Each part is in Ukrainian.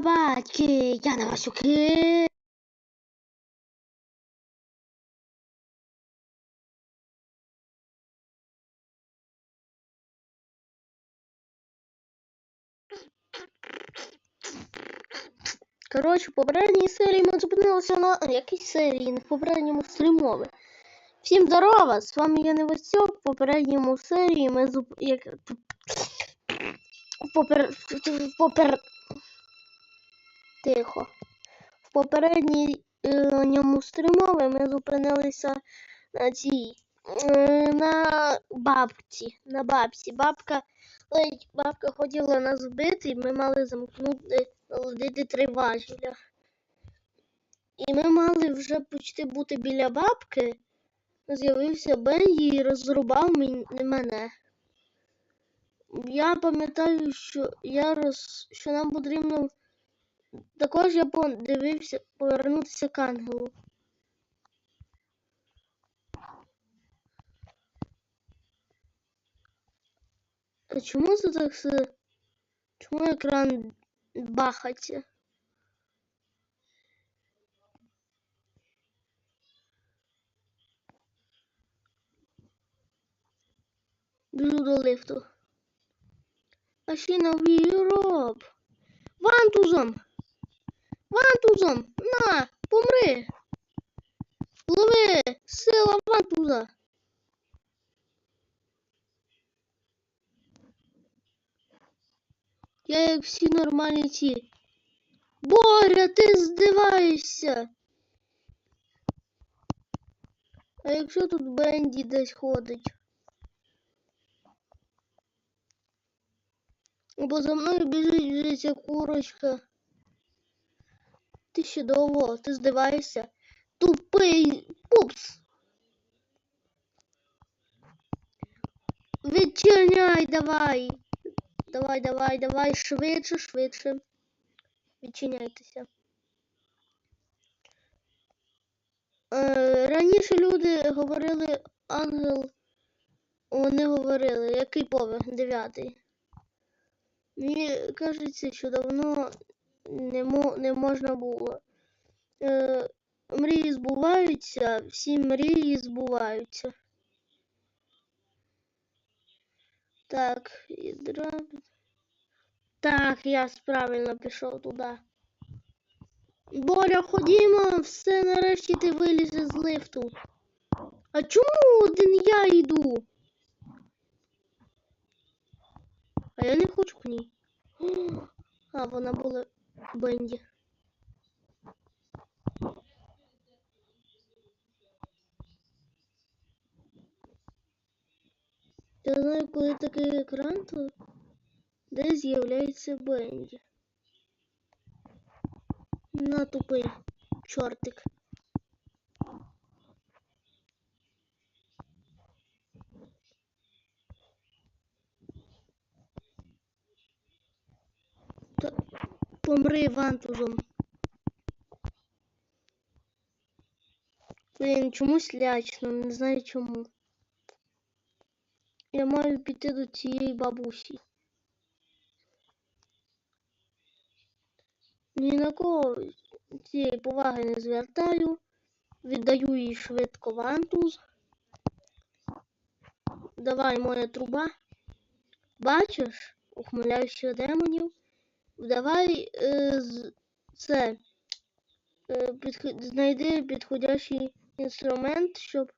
батьки. Я на Васюки. Коротше, в попередній серії ми зупинилися на якійсь серії, в попередньому стрімові. Всім здорова! З вами я Невасьок. В попередньому серії ми зуп... як... попер... попер... Тихо. В попередньому стрімові ми зупинилися на цій е, на бабці. На бабці. Бабка, бабка хотіла нас вбити, і ми мали замкнути молодити три важеля. І ми мали вже почти бути біля бабки. З'явився Бенді і розрубав мене. Я пам'ятаю, що я роз... що нам потрібно. Також я подивився повернутися к ангелу. А чому це так все? Чому екран бахаться? Біжу до лифту. Машина в Європ. Вантузом! Вантузом! На! Помри! Лови! Сила вантуза! Я як всі нормальні ці. Боря, ти здиваєшся! А якщо тут Бенді десь ходить? Бо за мною біжить вже ця курочка. Ти ще довго, ти здиваєшся? Тупий пупс. Відчиняй давай. Давай, давай, давай, швидше, швидше. Відчиняйтеся. Е, раніше люди говорили ангел. Вони говорили, який поверх? Дев'ятий. Мені кажеться, що давно не, мо, не можна було. Е, мрії збуваються, всі мрії збуваються. Так, ядра. Так, я правильно пішов туди. Боря, ходімо, все нарешті ти виліз з лифту. А чому один я йду? А я не хочу к ній. А, вона була Бенді. Я знаю, коли такий екран, то де з'являється Бенді. На тупий чортик. Та помри вантузом. Блін, чомусь лячно, не знаю чому. Я маю піти до цієї бабусі. Ні на кого цієї поваги не звертаю. Віддаю їй швидко вантуз. Давай моя труба. Бачиш, ухмиляюся демонів. Давай е, це. Е, підход- знайди підходящий інструмент, щоб.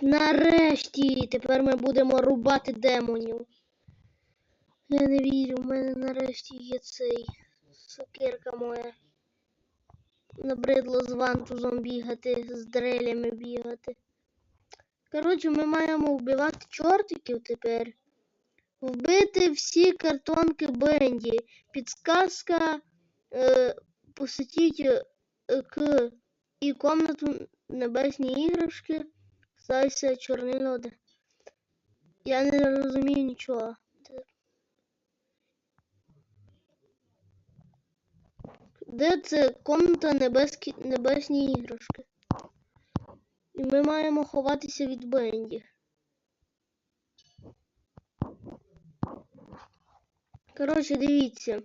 Нарешті! Тепер ми будемо рубати демонів. Я не вірю, в мене нарешті є цей сокирка моя. Набридло з вантузом бігати, з дрелями бігати. Коротше, ми маємо вбивати чортиків тепер. Вбити всі картонки Бенді. Підсказка е, посетіть е, к і комнату небесні іграшки. Стайся чорний. Я не розумію нічого. Де це комната небескі, небесні іграшки? І ми маємо ховатися від Бенді. Коротше, дивіться.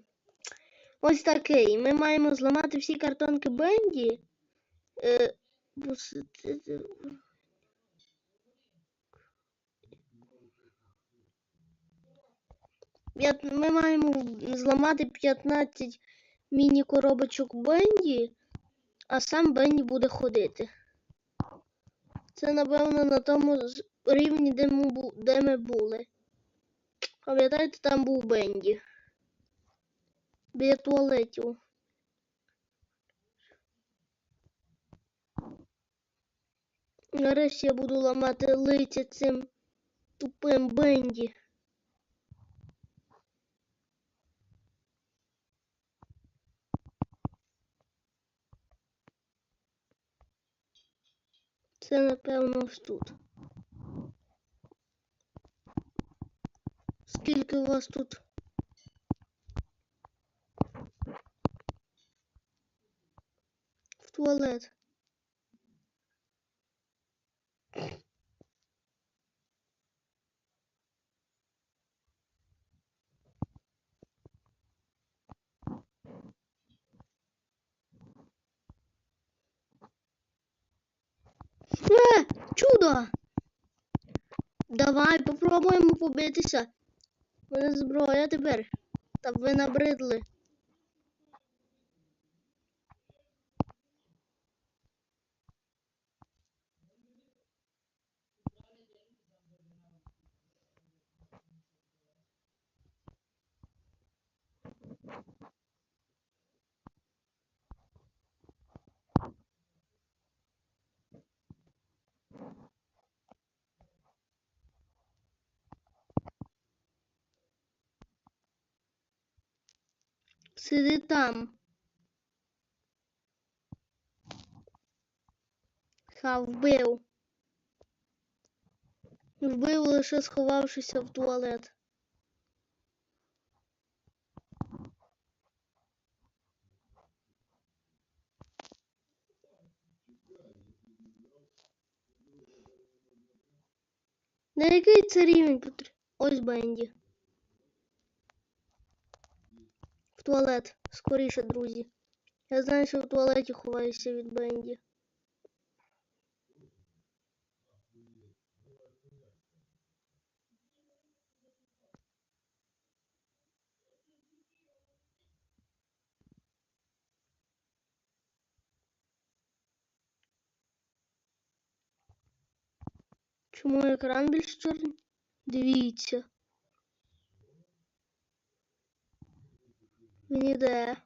ось такий. Ми маємо зламати всі картонки Бенді. Е, Ми маємо зламати 15 міні-коробочок Бенді, а сам Бенді буде ходити. Це, напевно, на тому рівні, де ми, де ми були. Пам'ятаєте, там був Бенді. Біля туалетів. Нарешті я буду ламати лиця цим тупим Бенді. Це, напевно, ось тут. Скільки у вас тут? В туалет. Е, чудо! Давай попробуємо побитися. Мене зброя тепер. Та ви набридли. Сиди там. Ха, вбив. Вбив лише сховавшися в туалет. На який це рівень потрібен? Ось Бенді. В туалет. Скоріше, друзі. Я знаю, що в туалеті ховаюся від Бенді. Чому екран більш чорний? Дивіться. Він іде.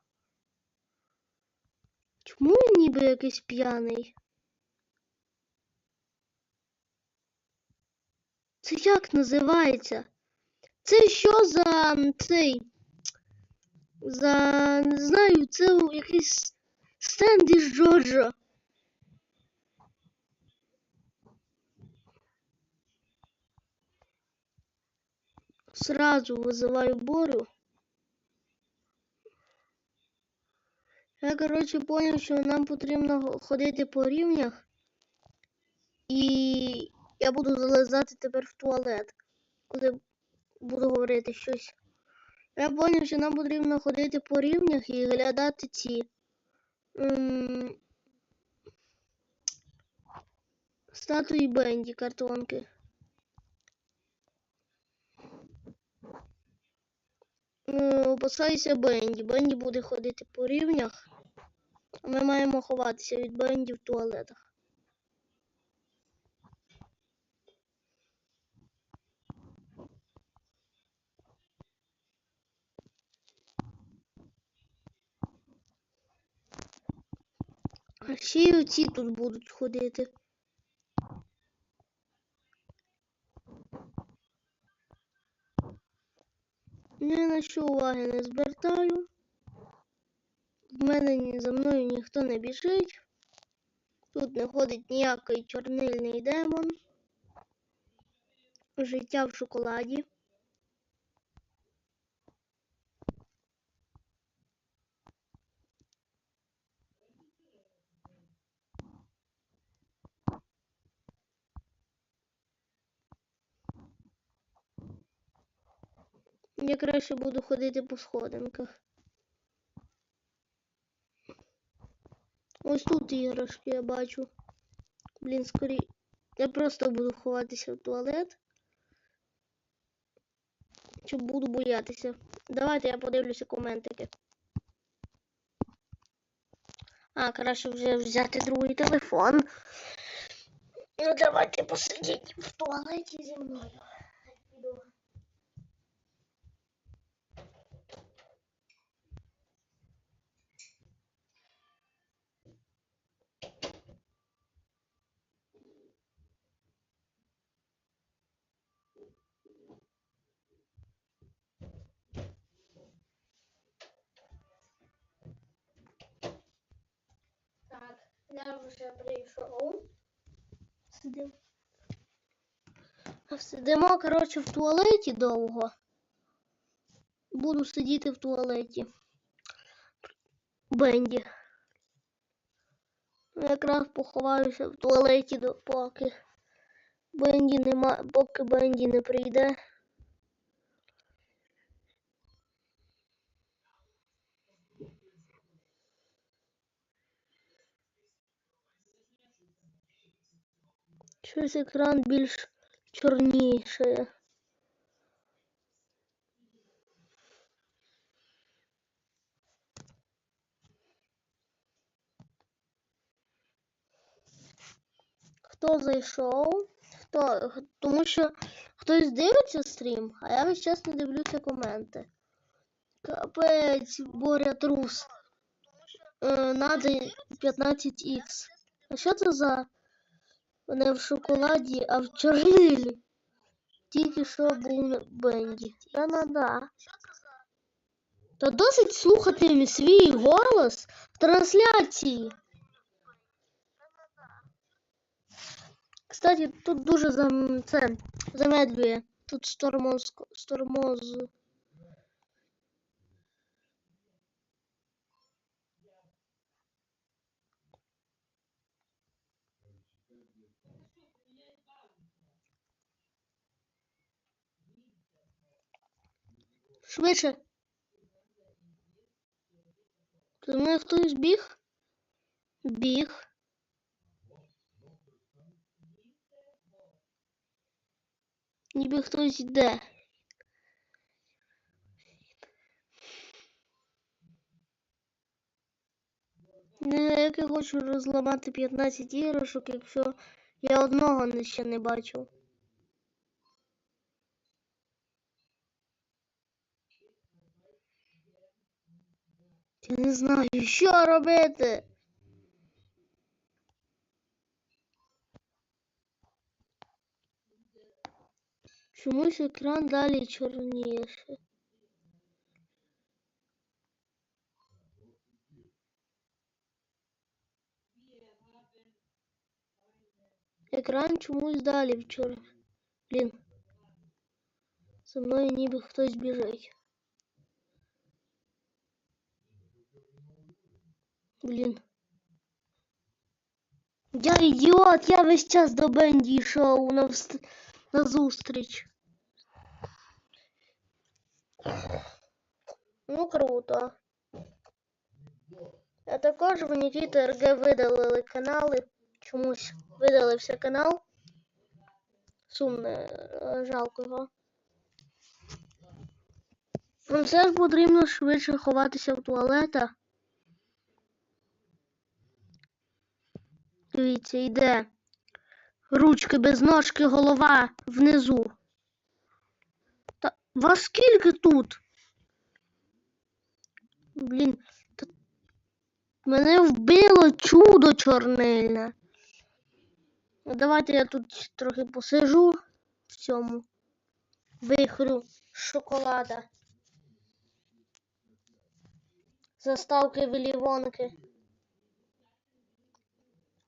Чому він ніби якийсь п'яний? Це як називається? Це що за цей? За не знаю, це якийсь стенд із Джорджа. Сразу вызываю Борю. Я, коротше, поняв, що нам потрібно ходити по рівнях. І я буду залазати тепер в туалет, коли буду говорити щось. Я поняв, що нам потрібно ходити по рівнях і глядати ці. статуї Бенді, картонки. Е, Опасайся Бенді. Бенді буде ходити по рівнях. Ми маємо ховатися від Бенді в туалетах. А ще й оці тут будуть ходити. Ні на що уваги не звертаю. В мене за мною ніхто не біжить. Тут не ходить ніякий чорнильний демон. Життя в шоколаді. Я краще буду ходити по сходинках. Ось тут іграшки я бачу. Блін, скорі. Я просто буду ховатися в туалет. Чи буду боятися? Давайте я подивлюся коментики. А, краще вже взяти другий телефон. Ну, давайте посидіть в туалеті зі мною. Піду. Так, я вже прийшов. Сидимо. Сидимо, коротше, в туалеті довго. Буду сидіти в туалеті. Бенді. Ну, Якраз поховаюся в туалеті допоки. Бенді нема, поки Бенді не прийде. Щось екран більш чорнішає. Хто зайшов? Хто? Тому що хтось дивиться стрім, а я весь час не дивлюся коменти. Капець, Боря трус. Е, надо 15х. А що це за не в шоколаді, а в чорнилі? Тільки що був Бенді. Та нада. Та досить слухати свій голос в трансляції. Кстати, тут дуже зам... це, замедлює. Тут штормоз, штормоз. Швидше. За мною хтось біг? Біг. Ніби хтось йде. Не, як я хочу розламати 15 іграшок, якщо я одного ще не бачив. Я не знаю, що робити. Чомусь екран далі чорніше. Екран чомусь далі в чор... Блін. За мною ніби хтось біжить. Блін. Я ідіот, я весь час до Бенді йшов на, вст... на зустріч. Ну круто. А також в Нікіти РГ видалили канали. Чомусь видалився канал. Сумно, е, жалко його. Все ж потрібно швидше ховатися в туалета. Дивіться, йде. Ручки без ножки, голова внизу. Та вас скільки тут? Блін. Та... Мене вбило чудо чорнильне. Ну, Давайте я тут трохи посижу в цьому вихрю шоколада. Заставки Вілівонки.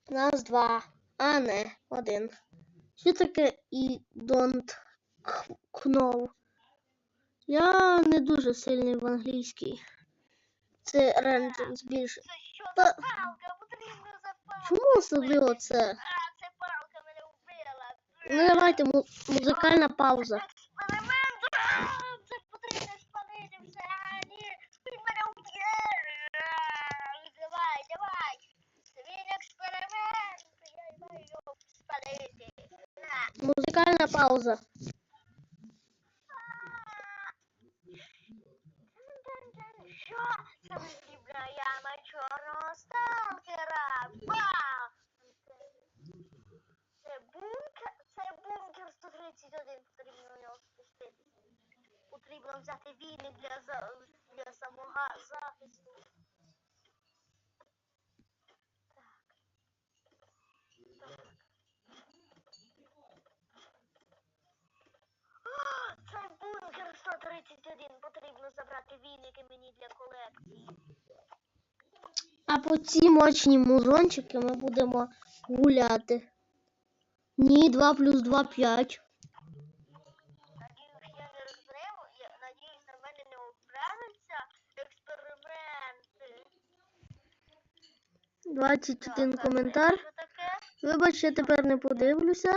Нас два, а не один. Що таке і don't know? Я не дуже сильний в англійській. Це. Та- за палка. Чому особливо це? Ну давайте му музикальна пауза. Музикальна пауза. А по ці мощні музончики ми будемо гуляти. Ні, 2 плюс 2 5. Надіюсь, я не розберу, я надіюсь, на мене не образяться експерименти. 21 Так, коментар. Вибач, я тепер не подивлюся.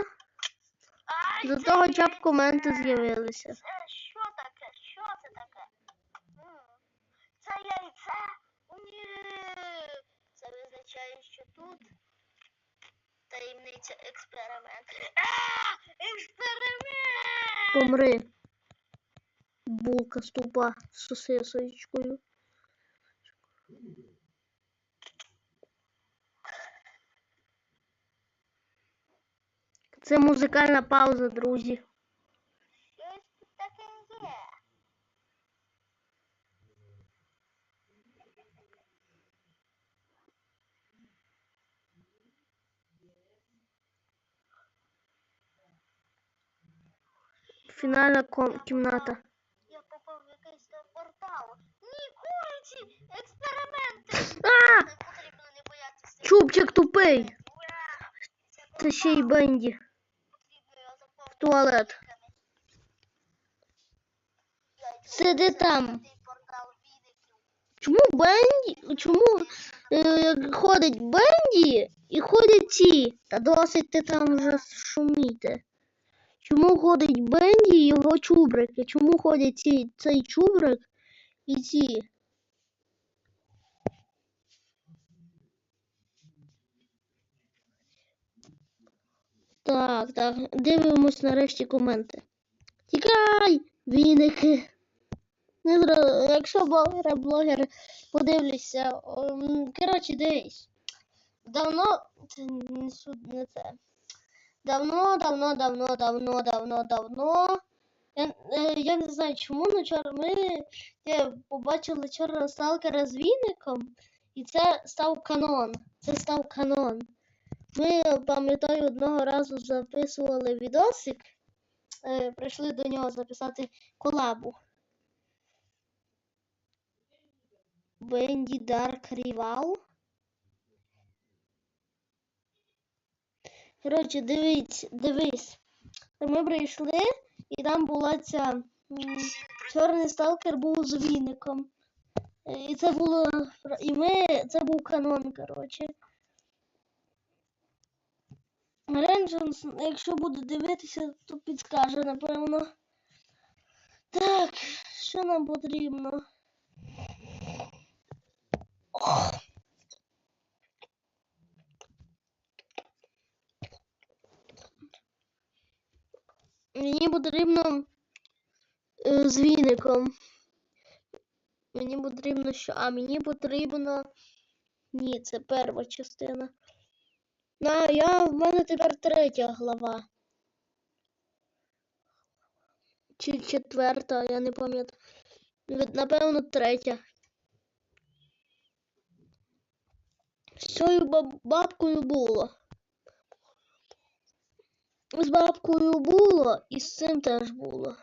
До того хоча б коменти з'явилися. Це що таке? Що це таке? М, Це яйце? Ні. Це визначає, що тут таємниця експеримент. А! Експеримент! Помри. Булка ступа з сосисочкою. Це музикальна пауза, друзі. Щось тут таке є. Фінальна ком- кімната. Я попав в якийсь там портал. Ні, куриці! Експерименти! А! Не потрібно не боятися. Чубчик тупий. Це ще й Бенді. Заповнити Туалет. Сиди там. Чому Бенді? Чому е, ходить Бенді і ходять ці? Та досить ти там вже шуміти. Чому ходить Бенді і його чубрики? Чому ходять ці, цей чубрик і ці? Так, так, дивимось нарешті коменти. Тікай! Віники! Якщо блогери, блогери подивляться. ем, Коротше, дивись. Давно. Це суд не це. Давно, давно, давно, давно, давно, давно. Я, е, я не знаю чому, але вчора ми е, побачили чорного сталкера з віником, і це став канон. Це став канон. Ми, пам'ятаю, одного разу записували відосик. Е, прийшли до нього записати колабу. Бенді Дарк Рівал. Коротше, дивись, дивись. Ми прийшли, і там була ця чорний сталкер був з віником. Е, І це було. І ми. Це був канон, коротше. Рендженс, якщо буде дивитися, то підскаже, напевно. Так, що нам потрібно? Мені потрібно е, з віником. Мені потрібно що? А мені потрібно. Ні, це перша частина. На, я в мене тепер третя глава. Чи четверта, я не пам'ятаю. Напевно, третя. З цією баб- бабкою було. З бабкою було і з цим теж було.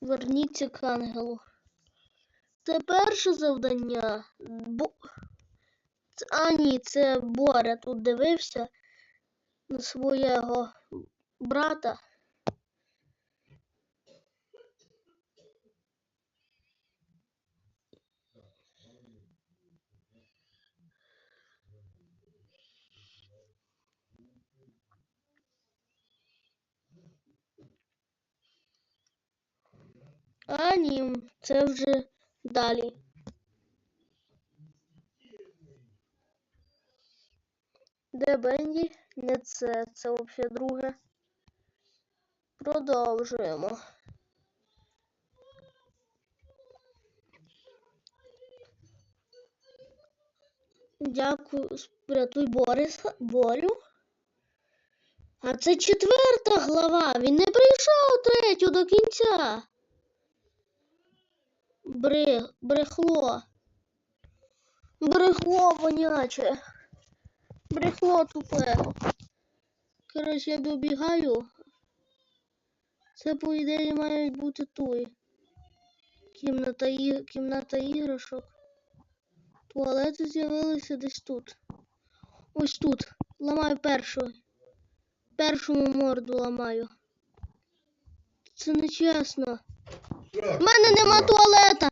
Верніться к ангелу. Це перше завдання. Бо... А, ні, це Боря тут дивився на свого брата. А, ні, це вже далі. Де Бенді? Не це, це взагалі друге. Продовжуємо. Дякую, врятуй Бориса, Борю. А це четверта глава. Він не прийшов третю до кінця. Бре, брехло. Брехло воняче. Брехло тупе. Коротше, я добігаю. Це, по ідеї, має бути той. Кімната, і... Кімната іграшок. Туалети з'явилися десь тут. Ось тут. Ламаю першу. Першому морду ламаю. Це не Mano, nem uma toaleta.